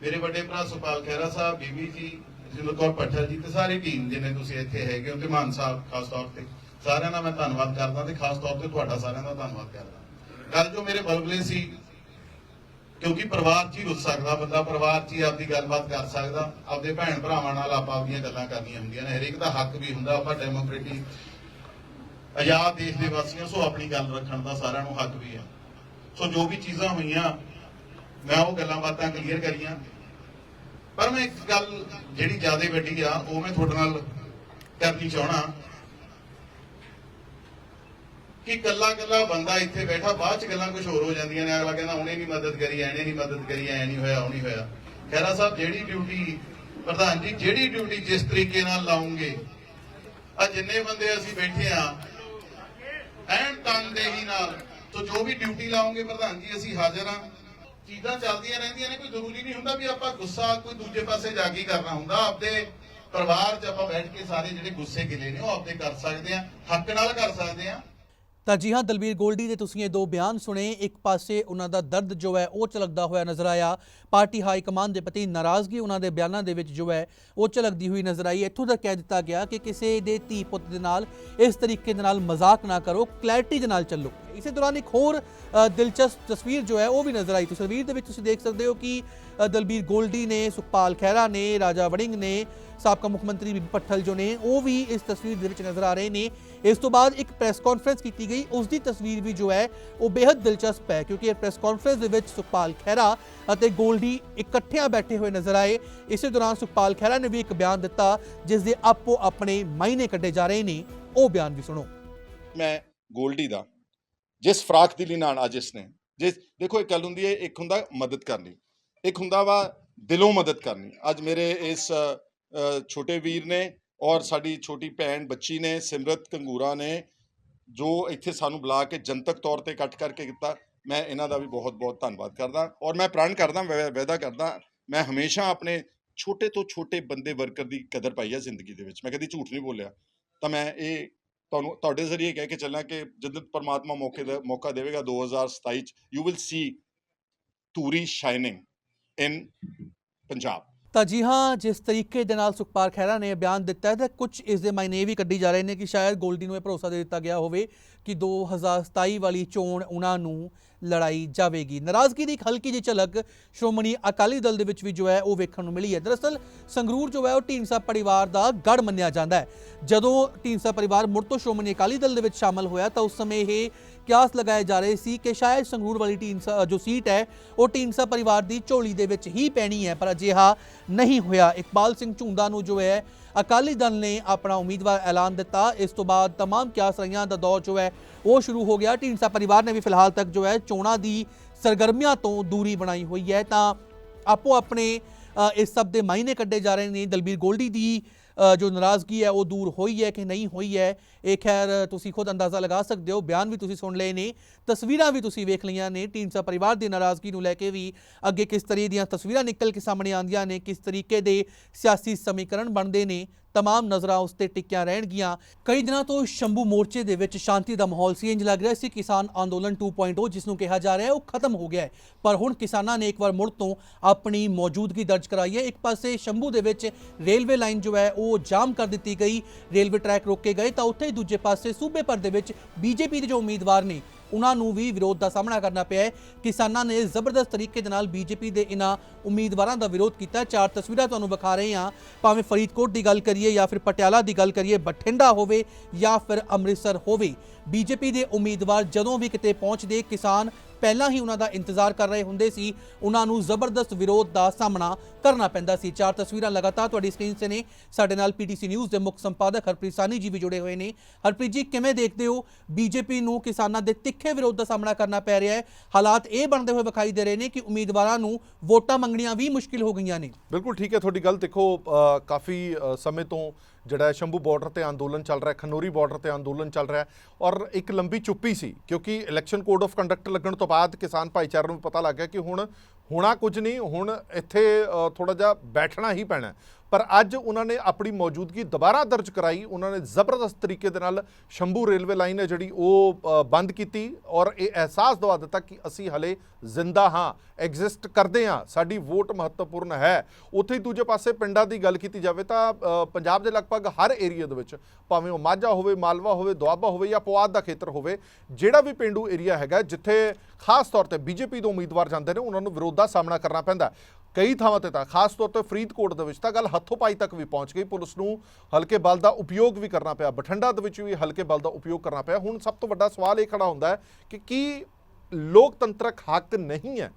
ਮੇਰੇ ਵੱਡੇ ਭਰਾ ਸੁਪਾਲ ਖਹਿਰਾ ਸਾਹਿਬ, ਬੀਬੀ ਜੀ ਜਿੰਦਰ ਕੌਰ ਪੱਠਰ ਜੀ ਤੇ ਸਾਰੀ ਟੀਮ ਜਿਹਨੇ ਤੁਸੀਂ ਇੱਥੇ ਹੈਗੇ ਹੋ ਤੇ ਮਾਨ ਸਾਹਿਬ ਖਾਸ ਤੌਰ ਤੇ, ਸਾਰਿਆਂ ਦਾ ਮੈਂ ਧੰਨਵਾਦ ਕਰਦਾ ਤੇ ਖਾਸ ਤੌਰ ਤੇ ਤੁਹਾਡਾ ਸਾਰਿਆਂ ਦਾ ਧੰਨਵਾਦ ਕਰਦਾ। ਗੱਲ ਜੋ ਮੇਰੇ ਬਲਬਲੇ ਸੀ, ਕਿਉਂਕਿ ਪਰਿਵਾਰ 'ਚ ਹੀ ਰੁੱਸ ਸਕਦਾ ਬੰਦਾ, ਪਰਿਵਾਰ 'ਚ ਹੀ ਆਪਦੀ ਗੱਲਬਾਤ ਕਰ ਸਕਦਾ, ਆਪਦੇ ਭੈਣ ਭਰਾਵਾਂ ਨਾਲ ਆਪਾਂ ਆਪਦੀਆਂ ਗੱਲਾਂ ਕਰਨੀਆਂ ਹੁੰਦੀਆਂ ਨੇ, ਹਰੇਕ ਦਾ ਹੱਕ ਵੀ ਹੁੰਦਾ, ਆਪਾਂ ਡੈਮੋਕ੍ਰੇਟਿਕ ਆਜ਼ਾਦ ਦੇਸ਼ ਦੇ ਵਾਸੀਆਂ, ਸੋ ਆਪਣੀ ਗੱਲ ਰੱਖਣ ਦਾ ਸਾਰਿਆਂ ਨੂੰ ਹੱਕ ਵੀ ਆ। ਸੋ ਜੋ ਵੀ ਚੀਜ਼ਾਂ ਹੋਈਆਂ, ਮੈਂ ਉਹ ਗੱਲਾਂ ਬਾਤਾਂ ਕਲੀਅਰ ਕਰੀਆਂ। ਪਰ ਮੈਂ ਇੱਕ ਗੱਲ ਜਿਹੜੀ ਜ਼ਿਆਦਾ ਵੱਡੀ ਆ, ਉਹ ਮੈਂ ਤੁਹਾਡੇ ਨਾਲ ਕਰਨੀ ਚਾਹਣਾ ਕਿ ਕੱਲਾ ਕੱਲਾ ਬੰਦਾ ਇੱਥੇ ਬੈਠਾ, ਬਾਅਦ ਚ ਗੱਲਾਂ ਕੁਝ ਹੋਰ ਹੋ ਜਾਂਦੀਆਂ ਨੇ। ਅਗਲਾ ਕਹਿੰਦਾ ਉਹਨੇ ਨਹੀਂ ਮਦਦ ਕਰੀ, ਐਨੇ ਨਹੀਂ ਮਦਦ ਕਰੀ, ਐ ਨਹੀਂ ਹੋਇਆ, ਉਹ ਨਹੀਂ ਹੋਇਆ। ਖੈਰਾ ਸਾਹਿਬ, ਜਿਹੜੀ ਡਿਊਟੀ ਪ੍ਰਧਾਨ ਜੀ, ਜਿਹੜੀ ਡਿਊਟੀ ਜਿਸ ਤਰੀਕੇ ਨਾਲ ਲਾਉਂਗੇ, ਆ ਜਿੰਨੇ ਬੰਦੇ ਅਸੀਂ ਬੈਠੇ ਆ, ਐਨ ਤਨਦੇਹੀ ਨਾਲ ਸੋ ਜੋ ਵੀ ਡਿਊਟੀ ਲਾਉਂਗੇ ਪ੍ਰਧਾਨ ਜੀ, ਅਸੀਂ ਹਾਜ਼ਰ ਆ ਚੀਜ਼ਾਂ ਚੱਲਦੀਆਂ ਰਹਿੰਦੀਆਂ ਨੇ, ਕੋਈ ਜ਼ਰੂਰੀ ਨਹੀਂ ਹੁੰਦਾ ਵੀ ਆਪਾਂ ਗੁੱਸਾ ਕੋਈ ਦੂਜੇ ਪਾਸੇ ਜਾ ਕੇ ਕਰਨਾ ਹੁੰਦਾ। ਆਪਦੇ ਪਰਿਵਾਰ 'ਚ ਆਪਾਂ ਬੈਠ ਕੇ ਸਾਰੇ ਜਿਹੜੇ ਗੁੱਸੇ ਗਿਲੇ ਨੇ, ਉਹ ਆਪਦੇ ਕਰ ਸਕਦੇ ਆ ਹੱਕ ਨਾਲ ਕਰ ਸਕਦੇ ਆ ਤਾਂ ਜੀ ਹਾਂ, ਦਲਬੀਰ ਗੋਲਡੀ ਦੇ ਤੁਸੀਂ ਇਹ ਦੋ ਬਿਆਨ ਸੁਣੇ। ਇੱਕ ਪਾਸੇ ਉਹਨਾਂ ਦਾ ਦਰਦ ਜੋ ਹੈ, ਉਹ ਝਲਕਦਾ ਹੋਇਆ ਨਜ਼ਰ ਆਇਆ। ਪਾਰਟੀ ਹਾਈ ਕਮਾਂਡ ਦੇ ਪ੍ਰਤੀ ਨਾਰਾਜ਼ਗੀ ਉਹਨਾਂ ਦੇ ਬਿਆਨਾਂ ਦੇ ਵਿੱਚ ਜੋ ਹੈ, ਉਹ ਝਲਕਦੀ ਹੋਈ ਨਜ਼ਰ ਆਈ। ਇੱਥੋਂ ਤੱਕ ਕਹਿ ਦਿੱਤਾ ਗਿਆ ਕਿ ਕਿਸੇ ਦੇ ਧੀ ਪੁੱਤ ਦੇ ਨਾਲ, ਇਸ ਤਰੀਕੇ ਦੇ ਨਾਲ ਮਜ਼ਾਕ ਨਾ ਕਰੋ ਕਲੈਰਿਟੀ ਦੇ ਨਾਲ ਚੱਲੋ। ਇਸੇ ਦੌਰਾਨ ਇੱਕ ਹੋਰ ਦਿਲਚਸਪ ਤਸਵੀਰ ਜੋ ਹੈ, ਉਹ ਵੀ ਨਜ਼ਰ ਆਈ। ਤਸਵੀਰ ਦੇ ਵਿੱਚ ਤੁਸੀਂ ਦੇਖ ਸਕਦੇ ਹੋ ਕਿ ਦਲਬੀਰ ਗੋਲਡੀ ਨੇ, ਸੁਖਪਾਲ ਖਹਿਰਾ ਨੇ, ਰਾਜਾ ਵੜਿੰਗ ਨੇ, ਸਾਬਕਾ ਮੁੱਖ ਮੰਤਰੀ ਬੀਬੀ ਪੱਠਲ ਜੋ ਨੇ, ਉਹ ਵੀ ਇਸ ਤਸਵੀਰ ਦੇ ਵਿੱਚ ਨਜ਼ਰ ਆ ਰਹੇ ਨੇ। ਇਸ ਤੋਂ ਬਾਅਦ ਇੱਕ ਪ੍ਰੈਸ ਕਾਨਫਰੰਸ ਕੀਤੀ ਗਈ। ਉਸ ਦੀ ਤਸਵੀਰ ਵੀ ਜੋ ਹੈ, ਉਹ ਬੇहद ਦਿਲਚਸਪ ਹੈ ਕਿਉਂਕਿ ਇਹ ਪ੍ਰੈਸ ਕਾਨਫਰੰਸ ਦੇ ਵਿੱਚ ਸੁਖਪਾਲ ਖਹਿਰਾ ਅਤੇ ਗੋਲਡੀ ਇਕੱਠਿਆਂ ਬੈਠੇ ਹੋਏ ਨਜ਼ਰ ਆਏ। ਇਸੇ ਦੌਰਾਨ ਸੁਖਪਾਲ ਖਹਿਰਾ ਨੇ ਵੀ ਇੱਕ ਬਿਆਨ ਦਿੱਤਾ, ਜਿਸ ਦੇ ਆਪੋ ਆਪਣੇ ਮਾਇਨੇ ਕੱਢੇ ਜਾ ਰਹੇ ਨੇ। ਉਹ ਬਿਆਨ ਵੀ ਸੁਣੋ। ਮੈਂ ਗੋਲਡੀ ਦਾ, ਜਿਸ ਫਰਾਕ ਦਿਲੀ ਨਾਲ ਅੱਜ ਇਸਨੇ ਜਿਸ, ਦੇਖੋ ਇੱਕ ਗੱਲ ਹੁੰਦੀ ਹੈ, ਇੱਕ ਹੁੰਦਾ ਮਦਦ ਕਰਨੀ, ਇੱਕ ਹੁੰਦਾ ਵਾ ਦਿਲੋਂ ਮਦਦ ਕਰਨੀ। ਅੱਜ ਮੇਰੇ ਇਸ ਛੋਟੇ ਵੀਰ ਨੇ ਔਰ ਸਾਡੀ ਛੋਟੀ ਭੈਣ ਬੱਚੀ ਨੇ, ਸਿਮਰਤ ਕੰਗੂਰਾ ਨੇ, ਜੋ ਇੱਥੇ ਸਾਨੂੰ ਬੁਲਾ ਕੇ ਜਨਤਕ ਤੌਰ ਤੇ ਇਕੱਠ ਕਰਕੇ ਕੀਤਾ, ਮੈਂ ਇਹਨਾਂ ਦਾ ਵੀ ਬਹੁਤ ਬਹੁਤ ਧੰਨਵਾਦ ਕਰਦਾ ਔਰ ਮੈਂ ਪ੍ਰਣ ਕਰਦਾ, ਵੈ- ਵਾਅਦਾ ਕਰਦਾ, ਮੈਂ ਹਮੇਸ਼ਾ ਆਪਣੇ ਛੋਟੇ ਤੋਂ ਛੋਟੇ ਬੰਦੇ ਵਰਕਰ ਦੀ ਕਦਰ ਪਾਈ ਹੈ ਜ਼ਿੰਦਗੀ ਦੇ ਵਿੱਚ। ਮੈਂ ਕਦੀ ਝੂਠ ਨਹੀਂ ਬੋਲਿਆ। ਤਾਂ ਮੈਂ ਇਹ ਤੁਹਾਨੂੰ, ਤੁਹਾਡੇ ਜ਼ਰੀਏ ਕਹਿ ਕੇ ਚੱਲਾਂ ਕਿ ਜਦੋਂ ਪਰਮਾਤਮਾ ਮੌਕੇ ਦਾ, ਮੌਕਾ ਦੇਵੇਗਾ 2027 ਚ you will see Turi shining in Punjab ਤਾਂ ਜੀ ਹਾਂ, ਜਿਸ ਤਰੀਕੇ ਦੇ ਨਾਲ ਸੁਖਪਾਲ ਖਹਿਰਾ ਨੇ ਇਹ ਬਿਆਨ ਦਿੱਤਾ ਹੈ, ਤਾਂ ਕੁਝ ਇਸ ਦੇ ਮਾਇਨੇ ਇਹ ਵੀ ਕੱਢੀ ਜਾ ਰਹੇ ਨੇ ਕਿ ਸ਼ਾਇਦ ਗੋਲਡੀ ਨੂੰ ਇਹ ਭਰੋਸਾ ਦੇ ਦਿੱਤਾ ਗਿਆ ਹੋਵੇ ਕਿ 2027 ਵਾਲੀ ਚੋਣ ਉਹਨਾਂ ਨੂੰ ਲੜਾਈ ਜਾਵੇਗੀ। ਨਾਰਾਜ਼ਗੀ ਦੀ ਇੱਕ ਹਲਕੀ ਜਿਹੀ ਝਲਕ ਸ਼੍ਰੋਮਣੀ ਅਕਾਲੀ ਦਲ ਦੇ ਵਿੱਚ ਵੀ ਜੋ ਹੈ, ਉਹ ਵੇਖਣ ਨੂੰ ਮਿਲੀ ਹੈ। ਦਰਅਸਲ, ਸੰਗਰੂਰ ਜੋ ਹੈ, ਉਹ ਢੀਂਡਸਾ ਪਰਿਵਾਰ ਦਾ ਗੜ ਮੰਨਿਆ ਜਾਂਦਾ ਹੈ। ਜਦੋਂ ਢੀਂਡਸਾ ਪਰਿਵਾਰ ਮੁੜ ਤੋਂ ਸ਼੍ਰੋਮਣੀ ਅਕਾਲੀ ਦਲ ਦੇ ਵਿੱਚ ਸ਼ਾਮਲ ਹੋਇਆ, ਤਾਂ ਉਸ ਸਮੇਂ ਇਹ ਕਿਆਸ ਲਗਾਏ ਜਾ ਰਹੇ ਸੀ ਕਿ ਸ਼ਾਇਦ ਸੰਗਰੂਰ ਵਾਲੀ ਢੀਂਡਸਾ ਜੋ ਸੀਟ ਹੈ ਉਹ ਢੀਂਡਸਾ ਪਰਿਵਾਰ ਦੀ ਝੋਲੀ ਦੇ ਵਿੱਚ ਹੀ ਪੈਣੀ ਹੈ ਪਰ ਅਜਿਹਾ ਨਹੀਂ ਹੋਇਆ ਇਕਬਾਲ ਸਿੰਘ ਝੁੰਦਾ ਨੂੰ ਜੋ ਹੈ ਅਕਾਲੀ ਦਲ ਨੇ ਆਪਣਾ ਉਮੀਦਵਾਰ ਐਲਾਨ ਦਿੱਤਾ ਇਸ ਤੋਂ ਬਾਅਦ तमाम ਕਿਆਸ ਰਹੀਆਂ ਦਾ ਦੌਰ ਜੋ ਹੈ ਉਹ ਸ਼ੁਰੂ ਹੋ ਗਿਆ ਢੀਂਡਸਾ ਪਰਿਵਾਰ ਨੇ ਵੀ ਫਿਲਹਾਲ ਤੱਕ ਜੋ ਹੈ ਚੋਣਾਂ ਦੀ ਸਰਗਰਮੀਆਂ ਤੋਂ ਦੂਰੀ ਬਣਾਈ ਹੋਈ ਹੈ ਤਾਂ ਆਪੋ ਆਪਣੇ ਅ, ਇਸ ਸਭ ਦੇ ਮਾਇਨੇ ਕੱਢੇ ਜਾ ਰਹੇ ਨੇ ਦਲਬੀਰ ਗੋਲਡੀ ਦੀ ਅ, ਜੋ ਨਾਰਾਜ਼ਗੀ ਹੈ, ਉਹ ਦੂਰ ਹੋਈ ਹੈ ਕਿ ਨਹੀਂ ਹੋਈ ਹੈ? ਇਹ ਖੈਰ ਤੁਸੀਂ ਖੁਦ ਅੰਦਾਜ਼ਾ ਲਗਾ ਸਕਦੇ ਹੋ, ਬਿਆਨ ਵੀ ਤੁਸੀਂ ਸੁਣ ਲਏ ਨੇ, ਤਸਵੀਰਾਂ ਵੀ ਤੁਸੀਂ ਵੇਖ ਲਈਆਂ ਨੇ, ਢੀਂਡਸਾ ਪਰਿਵਾਰ ਦੀ ਨਾਰਾਜ਼ਗੀ ਨੂੰ ਲੈ ਕੇ ਵੀ ਅੱਗੇ ਕਿਸ ਤਰੀਕੇ ਦੀਆਂ ਤਸਵੀਰਾਂ ਨਿਕਲ ਕੇ ਸਾਹਮਣੇ ਆਉਂਦੀਆਂ ਨੇ, ਕਿਸ ਤਰੀਕੇ ਦੇ ਸਿਆਸੀ ਸਮੀਕਰਨ ਬਣਦੇ ਨੇ ਤਮਾਮ ਨਜ਼ਰਾਂ ਉਸ ਤੇ ਟਿੱਕੀਆਂ ਰਹਿਣਗੀਆਂ ਕਈ ਦਿਨਾਂ ਤੋਂ ਸ਼ੰਭੂ ਮੋਰਚੇ ਦੇ ਵਿੱਚ ਸ਼ਾਂਤੀ ਦਾ ਮਾਹੌਲ ਸੀ ਇੰਜ ਲੱਗ ਰਿਹਾ ਸੀ ਕਿਸਾਨ ਅੰਦੋਲਨ 2.0 ਜਿਸ ਨੂੰ ਕਿਹਾ ਜਾ ਰਿਹਾ ਹੈ ਉਹ ਖਤਮ ਹੋ ਗਿਆ ਹੈ ਪਰ ਹੁਣ ਕਿਸਾਨਾਂ ਨੇ ਇੱਕ ਵਾਰ ਮੁੜ ਤੋਂ ਆਪਣੀ ਮੌਜੂਦਗੀ ਦਰਜ ਕਰਾਈ ਹੈ ਇੱਕ ਪਾਸੇ ਸ਼ੰਭੂ ਦੇ ਵਿੱਚ ਰੇਲਵੇ ਲਾਈਨ ਜੋ ਹੈ ਉਹ ਜਾਮ ਕਰ ਦਿੱਤੀ ਗਈ ਰੇਲਵੇ ਟਰੈਕ ਰੋਕੇ ਗਏ ਤਾਂ ਉੱਥੇ ਹੀ ਦੂਜੇ ਪਾਸੇ ਸੂਬੇ ਭਰ ਦੇ ਵਿੱਚ ਬੀਜੇਪੀ ਦੇ ਜੋ ਉਮੀਦਵਾਰ ਨੇ ਉਹਨਾਂ ਨੂੰ ਵੀ ਵਿਰੋਧ ਦਾ ਸਾਹਮਣਾ ਕਰਨਾ ਪਿਆ ਹੈ। ਕਿਸਾਨਾਂ ਨੇ ਜ਼ਬਰਦਸਤ ਤਰੀਕੇ ਦੇ ਨਾਲ ਬੀਜੇਪੀ ਦੇ ਇਹਨਾਂ ਉਮੀਦਵਾਰਾਂ ਦਾ ਵਿਰੋਧ ਕੀਤਾ। ਚਾਰ ਤਸਵੀਰਾਂ ਤੁਹਾਨੂੰ ਵਿਖਾ ਰਹੇ ਹਾਂ। ਭਾਵੇਂ ਫਰੀਦਕੋਟ ਦੀ ਗੱਲ ਕਰੀਏ ਜਾਂ ਫਿਰ ਪਟਿਆਲਾ ਦੀ ਗੱਲ ਕਰੀਏ, ਬਠਿੰਡਾ ਹੋਵੇ ਜਾਂ ਫਿਰ ਅੰਮ੍ਰਿਤਸਰ ਹੋਵੇ, ਬੀਜੇਪੀ ਦੇ ਉਮੀਦਵਾਰ ਜਦੋਂ ਵੀ ਕਿਤੇ ਪਹੁੰਚਦੇ, ਕਿਸਾਨ ਪਹਿਲਾਂ ਹੀ ਉਹਨਾਂ ਦਾ ਇੰਤਜ਼ਾਰ ਕਰ ਰਹੇ ਹੁੰਦੇ ਸੀ, ਉਹਨਾਂ ਨੂੰ ਜ਼ਬਰਦਸਤ ਵਿਰੋਧ ਦਾ ਸਾਹਮਣਾ ਕਰਨਾ ਪੈਂਦਾ ਸੀ। ਚਾਰ ਤਸਵੀਰਾਂ ਲਗਾਤਾਰ ਤੁਹਾਡੀ ਸਕਰੀਨ 'ਤੇ ਨੇ। ਸਾਡੇ ਨਾਲ ਪੀਟੀਸੀ ਨਿਊਜ਼ ਦੇ ਮੁੱਖ ਸੰਪਾਦਕ ਹਰਪ੍ਰੀਤ ਸਾਨੀ ਜੀ ਵੀ ਜੁੜੇ ਹੋਏ ਨੇ। ਹਰਪ੍ਰੀਤ ਜੀ, ਕਿਵੇਂ ਦੇਖਦੇ ਹੋ ਬੀਜੇਪੀ ਨੂੰ ਕਿਸਾਨਾਂ ਦੇ ਤਿੱਖੇ ਵਿਰੋਧ ਦਾ ਸਾਹਮਣਾ ਕਰਨਾ ਪੈ ਰਿਹਾ ਹੈ? ਹਾਲਾਤ ਇਹ ਬਣਦੇ ਹੋਏ ਵਿਖਾਈ ਦੇ ਰਹੇ ਨੇ ਕਿ ਉਮੀਦਵਾਰਾਂ ਨੂੰ ਵੋਟਾਂ ਮੰਗਣੀਆਂ ਵੀ ਮੁਸ਼ਕਿਲ ਹੋ ਗਈਆਂ ਨੇ। ਬਿਲਕੁਲ ਠੀਕ ਹੈ, ਤੁਹਾਡੀ ਗੱਲ ਦੇਖੋ ਕਾਫੀ ਸਮੇਂ ਤੋਂ ਜਿਹੜਾ ਸ਼ੰਭੂ ਬਾਰਡਰ ਤੇ ਅੰਦੋਲਨ ਚੱਲ ਰਿਹਾ, ਖਨੋਰੀ ਖਨੌਰੀ ਬਾਰਡਰ ਤੇ ਅੰਦੋਲਨ ਚੱਲ ਰਿਹਾ ਔਰ ਇੱਕ ਲੰਬੀ ਚੁੱਪੀ ਸੀ ਕਿਉਂਕਿ ਇਲੈਕਸ਼ਨ ਕੋਡ ਆਫ ਕੰਡਕਟ ਲੱਗਣ ਤੋਂ ਬਾਅਦ ਕਿਸਾਨ ਭਾਈਚਾਰੇ ਨੂੰ ਪਤਾ ਲੱਗ ਗਿਆ ਕਿ ਹੁਣ ਹੋਣਾ ਕੁਝ ਨਹੀਂ, ਹੁਣ ਇੱਥੇ ਥੋੜਾ ਜਿਹਾ ਬੈਠਣਾ ਹੀ ਪੈਣਾ ਪਰ ਅੱਜ ਉਹਨਾਂ ਨੇ ਆਪਣੀ ਮੌਜੂਦਗੀ ਦੁਬਾਰਾ ਦਰਜ ਕਰਾਈ, ਉਹਨਾਂ ਨੇ ਜ਼ਬਰਦਸਤ ਤਰੀਕੇ ਦੇ ਨਾਲ ਸ਼ੰਭੂ ਰੇਲਵੇ ਲਾਈਨ ਹੈ ਜਿਹੜੀ ਉਹ ਬੰਦ ਕੀਤੀ ਔਰ ਇਹ ਅਹਿਸਾਸ ਦਵਾ ਦਿੱਤਾ ਕਿ ਅਸੀਂ ਹਲੇ ਜ਼ਿੰਦਾ ਹਾਂ, ਐਗਜ਼ਿਸਟ ਕਰਦੇ ਹਾਂ, ਸਾਡੀ ਵੋਟ ਮਹੱਤਵਪੂਰਨ ਹੈ। ਉੱਥੇ ਹੀ ਦੂਜੇ ਪਾਸੇ ਪਿੰਡਾਂ ਦੀ ਗੱਲ ਕੀਤੀ ਜਾਵੇ ਤਾਂ ਪੰਜਾਬ ਦੇ ਲਗਭਗ ਹਰ ਏਰੀਆ ਦੇ ਵਿੱਚ, ਭਾਵੇਂ ਉਹ ਮਾਝਾ ਹੋਵੇ, ਮਾਲਵਾ ਹੋਵੇ, ਦੁਆਬਾ ਹੋਵੇ ਜਾਂ ਪੁਆਧ ਦਾ ਖੇਤਰ ਹੋਵੇ, ਜਿਹੜਾ ਵੀ ਪਿੰਡੂ ਏਰੀਆ ਹੈਗਾ, ਜਿੱਥੇ ਖਾਸ ਤੌਰ ਤੇ ਬੀਜੇਪੀ ਦੇ ਉਮੀਦਵਾਰ ਜਾਂਦੇ ਨੇ, ਉਹਨਾਂ ਨੂੰ ਵਿਰੋਧ ਦਾ ਸਾਹਮਣਾ ਕਰਨਾ ਪੈਂਦਾ ਕਈ ਥਾਵਾਂ ਤੇ ਤਾਂ, ਖਾਸ ਤੌਰ ਤੇ ਫਰੀਦਕੋਟ ਦੇ ਵਿੱਚ ਤਾਂ ਗੱਲ ਹੱਥੋਂ ਪਾਈ ਤੱਕ ਵੀ ਪਹੁੰਚ ਗਈ। ਪੁਲਿਸ ਨੂੰ ਹਲਕੇ ਬਲ ਦਾ ਉਪਯੋਗ ਵੀ ਕਰਨਾ ਪਿਆ। ਬਠਿੰਡਾ ਦੇ ਵਿੱਚ ਵੀ ਹਲਕੇ ਬਲ ਦਾ ਉਪਯੋਗ ਕਰਨਾ ਪਿਆ। ਹੁਣ ਸਭ ਤੋਂ ਵੱਡਾ ਸਵਾਲ ਇਹ ਖੜਾ ਹੁੰਦਾ ਹੈ ਕਿ ਕੀ ਲੋਕਤੰਤਰਕ ਹੱਕ ਨਹੀਂ ਹੈ?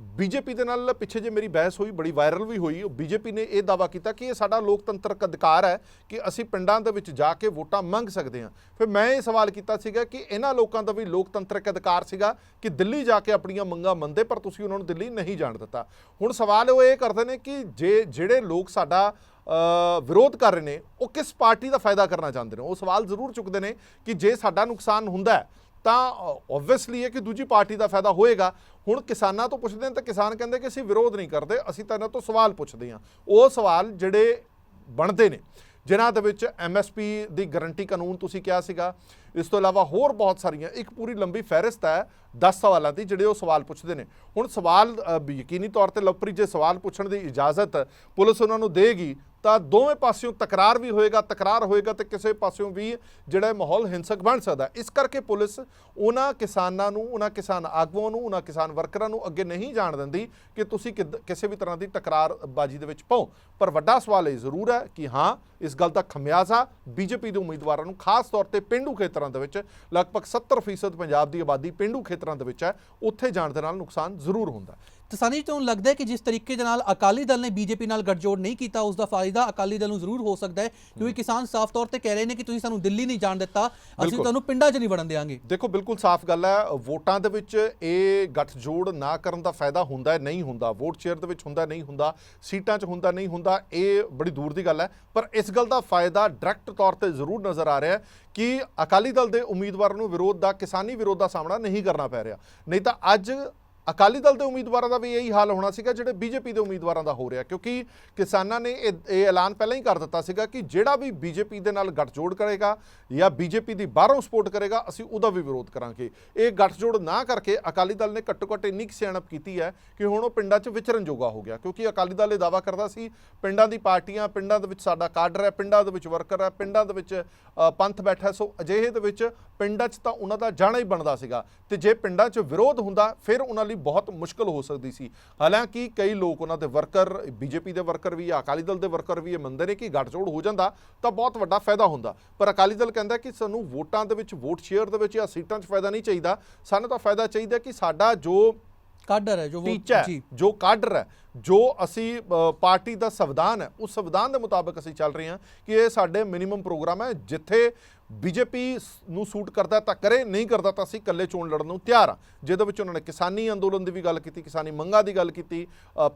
ਬੀਜੇਪੀ ਦੇ ਨਾਲ ਪਿੱਛੇ ਜੇ ਮੇਰੀ ਬਹਿਸ ਹੋਈ, ਬੜੀ ਵਾਇਰਲ ਵੀ ਹੋਈ, ਉਹ ਬੀਜੇਪੀ ਨੇ ਇਹ ਦਾਵਾ ਕੀਤਾ ਕਿ ਇਹ ਸਾਡਾ ਲੋਕਤੰਤਰਕ ਅਧਿਕਾਰ ਹੈ ਕਿ ਅਸੀਂ ਪਿੰਡਾਂ ਦੇ ਵਿੱਚ ਜਾ ਕੇ ਵੋਟਾਂ ਮੰਗ ਸਕਦੇ ਹਾਂ। ਫਿਰ ਮੈਂ ਇਹ ਸਵਾਲ ਕੀਤਾ ਸੀਗਾ ਕਿ ਇਹਨਾਂ ਲੋਕਾਂ ਦਾ ਵੀ ਲੋਕਤੰਤਰਕ ਅਧਿਕਾਰ ਸੀਗਾ ਕਿ ਦਿੱਲੀ ਜਾ ਕੇ ਆਪਣੀਆਂ ਮੰਗਾਂ ਮੰਨਦੇ, ਪਰ ਤੁਸੀਂ ਉਹਨਾਂ ਨੂੰ ਦਿੱਲੀ ਨਹੀਂ ਜਾਣ ਦਿੱਤਾ। ਹੁਣ ਸਵਾਲ ਉਹ ਇਹ ਕਰਦੇ ਨੇ ਕਿ ਜੇ ਜਿਹੜੇ ਲੋਕ ਸਾਡਾ ਵਿਰੋਧ ਕਰ ਰਹੇ ਨੇ, ਉਹ ਕਿਸ ਪਾਰਟੀ ਦਾ ਫਾਇਦਾ ਕਰਨਾ ਚਾਹੁੰਦੇ ਨੇ? ਉਹ ਸਵਾਲ ਜ਼ਰੂਰ ਚੁੱਕਦੇ ਨੇ ਕਿ ਜੇ ਸਾਡਾ ਨੁਕਸਾਨ ਹੁੰਦਾ ਹੈ ਤਾਂ ਆਬਵੀਅਸਲੀ ਹੈ ਕਿ ਦੂਜੀ ਪਾਰਟੀ ਦਾ ਫਾਇਦਾ ਹੋਏਗਾ। ਹੁਣ ਕਿਸਾਨਾਂ ਤੋਂ ਪੁੱਛਦੇ ਨੇ ਤਾਂ ਕਿਸਾਨ ਕਹਿੰਦੇ ਕਿ ਅਸੀਂ ਵਿਰੋਧ ਨਹੀਂ ਕਰਦੇ, ਅਸੀਂ ਤਾਂ ਇਹਨਾਂ ਤੋਂ ਸਵਾਲ ਪੁੱਛਦੇ ਹਾਂ। ਉਹ ਸਵਾਲ ਜਿਹੜੇ ਬਣਦੇ ਨੇ, ਜਿਨ੍ਹਾਂ ਦੇ ਵਿੱਚ ਐਮਐਸਪੀ ਦੀ ਗਾਰੰਟੀ ਕਾਨੂੰਨ ਤੁਸੀਂ ਕਿਹਾ ਸੀਗਾ। ਇਸ ਤੋਂ ਇਲਾਵਾ ਹੋਰ ਬਹੁਤ ਸਾਰੀਆਂ, ਇੱਕ ਪੂਰੀ ਲੰਬੀ ਫਹਿਰਿਸਤ ਹੈ 10 ਸਵਾਲਾਂ ਦੀ, ਜਿਹੜੇ ਉਹ ਸਵਾਲ ਪੁੱਛਦੇ ਨੇ। ਹੁਣ ਸਵਾਲ ਯਕੀਨੀ ਤੌਰ ਤੇ ਲਵਪ੍ਰੀਤ, ਜੇ ਸਵਾਲ ਪੁੱਛਣ ਦੀ ਇਜਾਜ਼ਤ ਪੁਲਿਸ ਉਹਨਾਂ ਨੂੰ ਦੇਗੀ ਤਾਂ ਦੋਵੇਂ ਪਾਸਿਓਂ ਤਕਰਾਰ ਵੀ ਹੋਏਗਾ, ਤਕਰਾਰ ਹੋਏਗਾ ਤੇ ਕਿਸੇ ਪਾਸਿਓਂ ਵੀ ਜਿਹੜਾ ਮਾਹੌਲ ਹਿੰਸਕ ਬਣ ਸਕਦਾ ਇਸ ਕਰਕੇ ਪੁਲਿਸ ਉਹਨਾਂ ਕਿਸਾਨਾਂ ਨੂੰ, ਉਹਨਾਂ ਕਿਸਾਨ ਆਗੂਆਂ ਨੂੰ, ਉਹਨਾਂ ਕਿਸਾਨ ਵਰਕਰਾਂ ਨੂੰ ਅੱਗੇ ਨਹੀਂ ਜਾਣ ਦਿੰਦੀ ਕਿ ਤੁਸੀਂ ਕਿੱਦ- ਕਿਸੇ ਵੀ ਤਰ੍ਹਾਂ ਦੀ ਤਕਰਾਰਬਾਜ਼ੀ ਦੇ ਵਿੱਚ ਪਾਓ। ਪਰ ਵੱਡਾ ਸਵਾਲ ਇਹ ਜ਼ਰੂਰ ਹੈ ਕਿ ਹਾਂ, ਇਸ ਗੱਲ ਦਾ ਖਮਿਆਜ਼ਾ ਬੀਜੇਪੀ ਦੇ ਉਮੀਦਵਾਰਾਂ ਨੂੰ, ਖਾਸ ਤੌਰ ਤੇ ਪਿੰਡੂ ਖੇਤਰਾਂ ਦੇ ਵਿੱਚ ਲਗਭਗ 70% ਪੰਜਾਬ ਦੀ ਆਬਾਦੀ ਪਿੰਡੂ ਖੇਤਰਾਂ ਦੇ ਵਿੱਚ ਹੈ, ਉੱਥੇ ਜਾਣ ਦੇ ਨਾਲ ਨੁਕਸਾਨ ਜ਼ਰੂਰ ਹੁੰਦਾ ਤਸਾਨੀ ਤੁਹਾਨੂੰ ਲੱਗਦਾ ਹੈ ਕਿ ਜਿਸ ਤਰੀਕੇ ਦੇ ਨਾਲ ਅਕਾਲੀ ਦਲ ਨੇ ਬੀਜੇਪੀ ਨਾਲ ਗੱਠਜੋੜ ਨਹੀਂ ਕੀਤਾ ਉਸ ਦਾ ਫਾਇਦਾ ਅਕਾਲੀ ਦਲ ਨੂੰ ਜ਼ਰੂਰ ਹੋ ਸਕਦਾ ਹੈ ਕਿਉਂਕਿ ਕਿਸਾਨ ਸਾਫ਼ ਤੌਰ ਤੇ ਕਹਿ ਰਹੇ ਨੇ ਕਿ ਤੁਸੀਂ ਸਾਨੂੰ ਦਿੱਲੀ ਨਹੀਂ ਜਾਣ ਦਿੱਤਾ ਅਸੀਂ। ਤੁਹਾਨੂੰ ਪਿੰਡਾਂ 'ਚ ਨਹੀਂ ਵੜਨ ਦੇਵਾਂਗੇ ਦੇਖੋ ਬਿਲਕੁਲ ਸਾਫ਼ ਗੱਲ ਹੈ ਵੋਟਾਂ ਦੇ ਵਿੱਚ ਇਹ ਗੱਠਜੋੜ ਨਾ ਕਰਨ ਦਾ ਫਾਇਦਾ ਹੁੰਦਾ ਹੈ ਨਹੀਂ ਹੁੰਦਾ। ਵੋਟ ਸ਼ੇਅਰ ਦੇ ਵਿੱਚ ਹੁੰਦਾ ਨਹੀਂ ਹੁੰਦਾ। ਸੀਟਾਂ 'ਚ ਹੁੰਦਾ ਨਹੀਂ ਹੁੰਦਾ ਇਹ ਬੜੀ ਦੂਰ ਦੀ ਗੱਲ ਹੈ। ਪਰ ਇਸ ਗੱਲ ਦਾ ਫਾਇਦਾ ਡਾਇਰੈਕਟ ਤੌਰ ਤੇ ਜ਼ਰੂਰ ਨਜ਼ਰ ਆ ਰਿਹਾ ਹੈ ਕਿ ਅਕਾਲੀ ਦਲ ਦੇ ਉਮੀਦਵਾਰਾਂ ਨੂੰ ਵਿਰੋਧ ਦਾ ਕਿਸਾਨੀ ਵਿਰੋਧ ਦਾ ਸਾਹਮਣਾ ਨਹੀਂ ਕਰਨਾ ਪੈ ਰਿਹਾ। ਨਹੀਂ ਤਾਂ ਅੱਜ ਅਕਾਲੀ ਦਲ ਦੇ ਉਮੀਦਵਾਰਾਂ ਦਾ ਵੀ ਇਹੀ ਹਾਲ ਹੋਣਾ ਸੀਗਾ, ਜਿਹੜੇ ਬੀਜੇਪੀ ਦੇ ਉਮੀਦਵਾਰਾਂ ਦਾ ਹੋ ਰਿਹਾ, ਕਿਉਂਕਿ ਕਿਸਾਨਾਂ ਨੇ ਇਹ ਇਹ ਐਲਾਨ ਪਹਿਲਾਂ ਹੀ ਕਰ ਦਿੱਤਾ ਸੀਗਾ ਕਿ ਜਿਹੜਾ ਵੀ ਬੀਜੇਪੀ ਦੇ ਨਾਲ ਗੱਠਜੋੜ ਕਰੇਗਾ ਜਾਂ ਬੀਜੇਪੀ ਦੀ ਬਾਹਰੋਂ ਸਪੋਰਟ ਕਰੇਗਾ, ਅਸੀਂ ਉਹਦਾ ਵੀ ਵਿਰੋਧ ਕਰਾਂਗੇ। ਇਹ ਗੱਠਜੋੜ ਨਾ ਕਰਕੇ ਅਕਾਲੀ ਦਲ ਨੇ ਘੱਟੋ ਘੱਟ ਇੰਨੀ ਕੁ ਸਿਆਣਪ ਕੀਤੀ ਹੈ ਕਿ ਹੁਣ ਉਹ ਪਿੰਡਾਂ 'ਚ ਵਿਚਰਨ ਜੋਗਾ ਹੋ ਗਿਆ, ਕਿਉਂਕਿ ਅਕਾਲੀ ਦਲ ਇਹ ਦਾਵਾ ਕਰਦਾ ਸੀ, ਪਿੰਡਾਂ ਦੀ ਪਾਰਟੀਆਂ, ਪਿੰਡਾਂ ਦੇ ਵਿੱਚ ਸਾਡਾ ਕਾਡਰ ਹੈ, ਪਿੰਡਾਂ ਦੇ ਵਿੱਚ ਵਰਕਰ ਹੈ, ਪਿੰਡਾਂ ਦੇ ਵਿੱਚ ਪੰਥ ਬੈਠਾ ਸੋ ਅਜਿਹੇ ਦੇ ਵਿੱਚ ਪਿੰਡਾਂ 'ਚ ਤਾਂ ਉਹਨਾਂ ਦਾ ਜਾਣਾ ਹੀ ਬਣਦਾ ਸੀਗਾ। ਤੇ ਜੇ ਪਿੰਡਾਂ 'ਚ ਵਿਰੋਧ ਹੁੰਦਾ, ਫਿਰ ਉਹਨਾਂ ਲਈ ਬਹੁਤ ਮੁਸ਼ਕਲ ਹੋ ਸਕਦੀ ਸੀ। ਹਾਲਾਂਕਿ ਕਈ ਲੋਕ ਉਹਨਾਂ ਦੇ ਵਰਕਰ ਬੀਜੇਪੀ ਦੇ ਵਰਕਰ ਵੀ ਅਕਾਲੀ ਦਲ ਦੇ ਵਰਕਰ ਵੀ ਇਹ ਮੰਨਦੇ ਨੇ ਕਿ ਗੱਠਜੋੜ ਹੋ ਜਾਂਦਾ ਤਾਂ ਬਹੁਤ ਵੱਡਾ ਫਾਇਦਾ ਹੁੰਦਾ। ਪਰ ਅਕਾਲੀ ਦਲ ਕਹਿੰਦਾ ਕਿ ਸਾਨੂੰ ਵੋਟਾਂ ਦੇ ਵਿੱਚ ਵੋਟ ਸ਼ੇਅਰ ਦੇ ਵਿੱਚ ਜਾਂ ਸੀਟਾਂ 'ਚ ਫਾਇਦਾ ਨਹੀਂ ਚਾਹੀਦਾ। ਸਾਨੂੰ ਤਾਂ ਫਾਇਦਾ ਚਾਹੀਦਾ ਕਿ ਸਾਡਾ ਜੋ ਕਾਡਰ ਹੈ ਜੋ ਟੀਚਾ ਜੀ। ਜੋ ਕਾਡਰ ਹੈ ਜੋ ਅਸੀਂ ਪਾਰਟੀ ਦਾ ਸੰਵਿਧਾਨ ਹੈ ਉਸ ਸੰਵਿਧਾਨ ਦੇ ਮੁਤਾਬਕ ਅਸੀਂ ਚੱਲ ਰਹੇ ਹਾਂ ਕਿ ਇਹ ਸਾਡੇ ਮਿਨੀਮਮ ਪ੍ਰੋਗਰਾਮ ਹੈ ਜਿੱਥੇ ਬੀਜੇਪੀ ਨੂੰ ਸੂਟ ਕਰਦਾ ਤਾਂ ਕਰੇ, ਨਹੀਂ ਕਰਦਾ ਤਾਂ ਅਸੀਂ ਇਕੱਲੇ ਚੋਣ ਲੜਨ ਨੂੰ ਤਿਆਰ ਹਾਂ ਜਿਹਦੇ ਵਿੱਚ ਉਹਨਾਂ ਨੇ ਕਿਸਾਨੀ ਅੰਦੋਲਨ ਦੀ ਵੀ ਗੱਲ ਕੀਤੀ, ਕਿਸਾਨੀ ਮੰਗਾਂ ਦੀ ਗੱਲ ਕੀਤੀ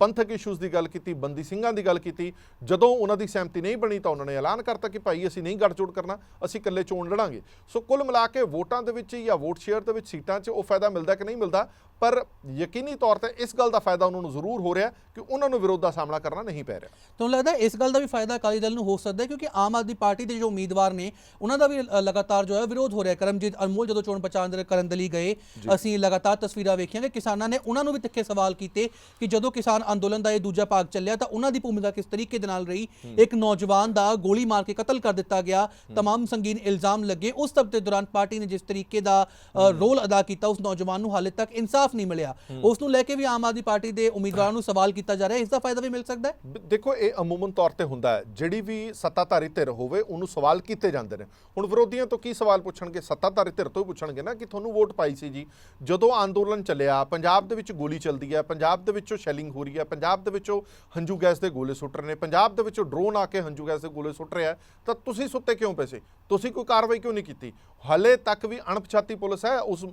ਪੰਥਕ ਇਸ਼ੂਜ਼ ਦੀ ਗੱਲ ਕੀਤੀ, ਬੰਦੀ ਸਿੰਘਾਂ ਦੀ ਗੱਲ ਕੀਤੀ। ਜਦੋਂ ਉਹਨਾਂ ਦੀ ਸਹਿਮਤੀ ਨਹੀਂ ਬਣੀ ਤਾਂ ਉਹਨਾਂ ਨੇ ਐਲਾਨ ਕਰਤਾ ਕਿ ਭਾਈ ਅਸੀਂ ਨਹੀਂ ਗੱਠਜੋੜ ਕਰਨਾ, ਅਸੀਂ ਇਕੱਲੇ ਚੋਣ ਲੜਾਂਗੇ। ਸੋ ਕੁੱਲ ਮਿਲਾ ਕੇ ਵੋਟਾਂ ਦੇ ਵਿੱਚ ਜਾਂ ਵੋਟ ਸ਼ੇਅਰ ਦੇ ਵਿੱਚ ਸੀਟਾਂ 'ਚ ਉਹ ਫਾਇਦਾ ਮਿਲਦਾ ਕਿ ਨਹੀਂ ਮਿਲਦਾ? ਪਰ ਯਕੀਨੀ ਤੌਰ ਤੇ ਇਸ ਗੱਲ ਦਾ ਫਾਇਦਾ ਉਹਨਾਂ ਨੂੰ ਜ਼ਰੂਰ ਹੋ ਰਿਹਾ ਕਿ ਉਹਨਾਂ ਨੂੰ ਵਿਰੋਧ ਦਾ ਸਾਹਮਣਾ ਕਰਨਾ ਨਹੀਂ ਪੈ ਰਿਹਾ। ਤੁਹਾਨੂੰ ਲੱਗਦਾ ਇਸ ਗੱਲ ਦਾ ਵੀ ਫਾਇਦਾ ਅਕਾਲੀ ਦਲ ਨੂੰ ਹੋ ਸਕਦਾ ਕਿਉਂਕਿ ਆਮ ਆਦਮੀ ਪਾਰਟੀ ਦੇ ਜੋ ਉਮੀਦਵਾਰ ਨੇ, ਉਹਨਾਂ ਦਾ ਵੀ ਲਗਾਤਾਰ ਜੋ ਹੈ ਵਿਰੋਧ ਹੋ ਰਿਹਾ ਕਰਮਜੀਤ ਅਨਮੋਲ ਜਦੋਂ ਚੋਣ ਪ੍ਰਚਾਰ ਦੇ ਕਰਨ ਦੇ ਲਈ ਗਏ ਅਸੀਂ ਲਗਾਤਾਰ ਤਸਵੀਰਾਂ ਵੇਖੀਆਂ ਕਿ ਕਿਸਾਨਾਂ ਨੇ ਉਹਨਾਂ ਨੂੰ ਵੀ ਤਿੱਖੇ ਸਵਾਲ ਕੀਤੇ ਕਿ ਜਦੋਂ ਕਿਸਾਨ ਅੰਦੋਲਨ ਦਾ ਇਹ ਦੂਜਾ ਭਾਗ ਚੱਲਿਆ ਤਾਂ ਉਹਨਾਂ ਦੀ ਭੂਮਿਕਾ ਕਿਸ ਤਰੀਕੇ ਦੇ ਨਾਲ ਰਹੀ ਇੱਕ ਨੌਜਵਾਨ ਦਾ ਗੋਲੀ ਮਾਰ ਕੇ ਕਤਲ ਕਰ ਦਿੱਤਾ ਗਿਆ तमाम ਸੰਗੀਨ ਇਲਜ਼ਾਮ ਲੱਗੇ ਉਸ ਸਭ ਦੇ ਦੌਰਾਨ ਪਾਰਟੀ ਨੇ ਜਿਸ ਤਰੀਕੇ ਦਾ ਅ, ਰੋਲ ਅਦਾ ਕੀਤਾ ਉਸ ਨੌਜਵਾਨ ਨੂੰ ਹਾਲੇ ਤੱਕ ਇਨਸਾਫ ਨਹੀਂ ਮਿਲਿਆ ਉਸ ਨੂੰ ਲੈ ਕੇ ਵੀ ਆਮ ਆਦਮੀ ਪਾਰਟੀ ਦੇ ਉਮੀਦਵਾਰਾਂ ਨੂੰ ਸਵਾਲ ਕੀਤਾ ਜਾ ਰਿਹਾ ਹੈ ਇਸ ਦਾ ਫਾਇਦਾ ਵੀ ਮਿਲ ਸਕਦਾ ਹੈ ਬ- ਦੇਖੋ ਇਹ ਅਮੂਮਨ ਤੌਰ ਤੇ ਹੁੰਦਾ ਹੈ ਜਿਹੜੀ ਵੀ ਸੱਤਾਧਾਰੀ ਧਿਰ ਹੋਵੇ ਉਹਨੂੰ ਸਵਾਲ ਕੀਤੇ ਜਾਂਦੇ ਨੇ ਹੁਣ ਵਿਰੋਧੀਆਂ ਤੋਂ ਕੀ ਸਵਾਲ ਪੁੱਛਣਗੇ? ਸੱਤਾਧਾਰੀ ਧਿਰ ਤੋਂ ਹੀ ਪੁੱਛਣਗੇ ਨਾ ਕਿ ਤੁਹਾਨੂੰ ਵੋਟ ਪਾਈ ਸੀ ਜੀ। ਜਦੋਂ ਅੰਦੋਲਨ ਚੱਲਿਆ ਪੰਜਾਬ ਦੇ ਵਿੱਚ ਗੋਲੀ ਚੱਲਦੀ ਹੈ ਪੰਜਾਬ ਦੇ ਵਿੱਚੋਂ ਸ਼ੈਲਿੰਗ ਹੋ ਰਹੀ ਹੈ ਪੰਜਾਬ ਦੇ ਵਿੱਚੋਂ ਹੰਝੂ ਗੈਸ ਦੇ ਗੋਲੇ ਸੁੱਟ ਰਹੇ ਨੇ ਪੰਜਾਬ ਦੇ ਵਿੱਚੋਂ ਡਰੋਨ ਆ ਕੇ ਹੰਝੂ ਗੈਸ ਦੇ ਗੋਲੇ ਸੁੱਟ ਰਿਹਾ ਤਾਂ ਤੁਸੀਂ ਸੁੱਤੇ ਕਿਉਂ ਪਏ ਸੀ? ਤੁਸੀਂ ਕੋਈ ਕਾਰਵਾਈ ਕਿਉਂ ਨਹੀਂ ਕੀਤੀ? ਹਲੇ ਤੱਕ ਵੀ ਅਣਪਛਾਤੀ ਪੁਲਿਸ ਹੈ ਉਸ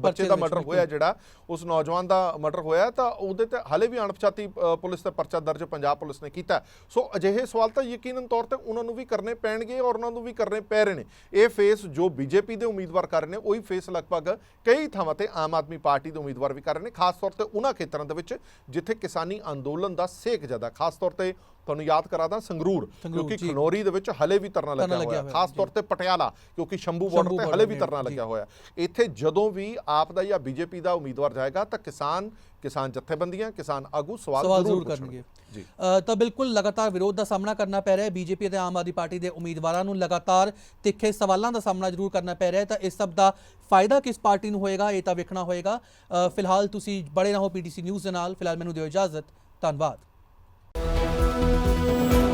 ਬੱਚੇ ਦੇ ਮਰਡਰ। ਹੋਇਆ ਜਿਹੜਾ ਉਸ ਨੌਜਵਾਨ ਦਾ ਮਰਡਰ ਹੋਇਆ ਤਾਂ ਉਹਦੇ ਤੇ ਹਲੇ ਵੀ ਅਣਪਛਾਤੀ ਪੁਲਿਸ ਤੇ ਪਰਚਾ ਦਰਜ ਪੰਜਾਬ ਪੁਲਿਸ ਨੇ ਕੀਤਾ ਸੋ ਅਜਿਹੇ ਸਵਾਲ ਤਾਂ ਯਕੀਨਨ ਤੌਰ ਤੇ ਉਹਨਾਂ ਨੂੰ ਵੀ ਕਰਨੇ ਪੈਣਗੇ ਔਰ ਉਹਨਾਂ ਨੂੰ ਵੀ ਕਰਨੇ ਪੈ ਰਹੇ ਨੇ। ਇਹ ਫੇਸ ਜੋ ਬੀਜੇਪੀ ਦੇ ਉਮੀਦਵਾਰ ਕਰ ਰਹੇ ਨੇ, ਉਹੀ ਫੇਸ ਲਗਭਗ ਕਈ ਥਾਵਾਂ ਤੇ ਆਮ ਆਦਮੀ ਪਾਰਟੀ ਦੇ ਉਮੀਦਵਾਰ ਵੀ ਕਰ ਰਹੇ ਨੇ, ਖਾਸ ਤੌਰ ਤੇ ਉਹਨਾਂ ਖੇਤਰਾਂ ਦੇ ਵਿੱਚ, ਜਿੱਥੇ ਕਿਸਾਨੀ ਅੰਦੋਲਨ ਦਾ ਸੇਕ ਜ਼ਿਆਦਾ। ਖਾਸ ਤੌਰ ਤੇ ਤੁਹਾਨੂੰ ਯਾਦ ਕਰਾਦਾ ਸੰਗਰੂਰ ਕਿਉਂਕਿ। ਖਨੌਰੀ ਦੇ ਵਿੱਚ ਹਲੇ ਵੀ ਧਰਨਾ ਲੱਗਿਆ ਹੋਇਆ। ਖਾਸ। ਤੌਰ ਤੇ ਪਟਿਆਲਾ ਕਿਉਂਕਿ ਸ਼ੰਭੂ ਬਾਰਡਰ ਤੇ ਹਲੇ ਵੀ ਨੇ, ਧਰਨਾ ਜੀ। ਲੱਗਿਆ ਹੋਇਆ। ਇੱਥੇ ਜਦੋਂ ਵੀ ਆਪ ਦਾ ਜਾਂ ਬੀਜੇਪੀ ਦਾ ਉਮੀਦਵਾਰ ਜਾਏਗਾ ਤਾਂ ਕਿਸਾਨ ਕਿਸਾਨ ਜਥੇਬੰਦੀਆਂ ਕਿਸਾਨ ਆਗੂ ਸਵਾਲ ਜ਼ਰੂਰ ਕਰਨਗੇ। ਜੀ। ਤਾਂ ਬਿਲਕੁਲ ਲਗਾਤਾਰ ਵਿਰੋਧ ਦਾ ਸਾਹਮਣਾ ਕਰਨਾ ਪੈ ਰਿਹਾ ਹੈ। ਬੀਜੇਪੀ ਅਤੇ ਆਮ ਆਦਮੀ ਪਾਰਟੀ ਦੇ ਉਮੀਦਵਾਰਾਂ ਨੂੰ ਲਗਾਤਾਰ ਤਿੱਖੇ ਸਵਾਲਾਂ ਦਾ ਸਾਹਮਣਾ ਜ਼ਰੂਰ ਕਰਨਾ ਪੈ ਰਿਹਾ ਹੈ। ਤਾਂ ਇਸ ਸਭ ਦਾ ਫਾਇਦਾ ਕਿਸ ਪਾਰਟੀ ਨੂੰ ਹੋਏਗਾ ਇਹ ਤਾਂ ਵੇਖਣਾ ਹੋਏਗਾ। ਫਿਲਹਾਲ ਤੁਸੀਂ ਬੜੇ ਰਹੋ ਪੀਟੀਸੀ ਨਿਊਜ਼ ਦੇ ਨਾਲ। ਫਿਲਹਾਲ ਮੈਨੂੰ ਦਿਓ ਇਜਾਜ਼ਤ। ਧੰਨਵਾਦ। Música